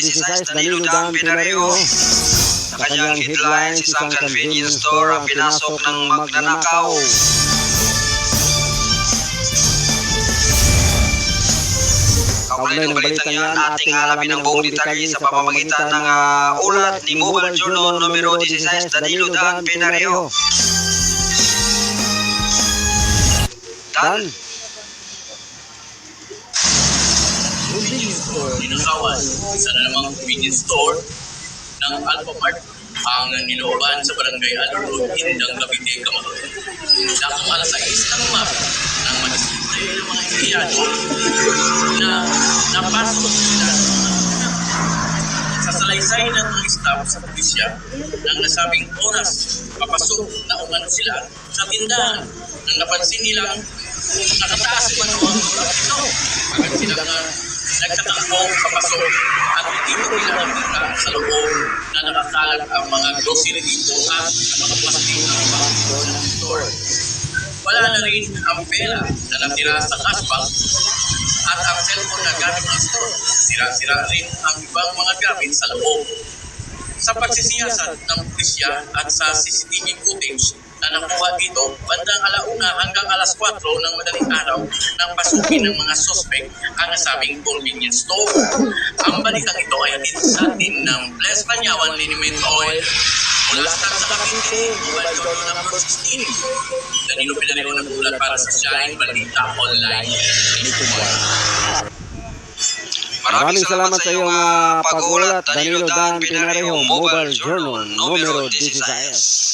16 Danilo Dan Pinareho. Sa kanyang headlines, isang convenience store ang pinasok ng magnanakaw. Kaugnay ng balitang yan, ating alamin ang buong detalye sa pamamagitan ng ah, ulat ni Mobile Journal numero 16 Danilo Dan Pinareho. Dan, store. Ninakawan sa namang convenience store ng Alphamart ang nilooban sa barangay Aluro, Indang Cavite, Camaro. Dakong alas 6 ng umaga nang magisintay ng mga empleyado na napasok sila sa salaysay ng mga sa pulisya nang nasabing oras papasok na umano sila sa tindahan. Nang napansin nilang nakataas man ang nagtatakbo papasok at dito nila nakita sa loob na nakakalat ang mga grocery dito at mga plastic na mga ng store. Wala na rin ang pera na natira sa cash bag at ang cellphone na gamit ng store. Sira-sira rin ang ibang mga gamit sa loob. Sa pagsisiyasat ng pulisya at sa CCTV footage na nakuha dito, bandang alauna hanggang alas 4 ng madaling araw nang pasukin ng mga suspect ang nasabing convenience store. Ang balitang ito ay atin sa atin ng Bless Panyawan Liniment Oil mula sa Cavite, Mobile Journal number 16. Danilo Pilareho ng ulat para sa Shine Balita Online. maraming salamat sa iyong ah, pagulat, Danilo Dan Pinareho, Mobile Journal numero 16.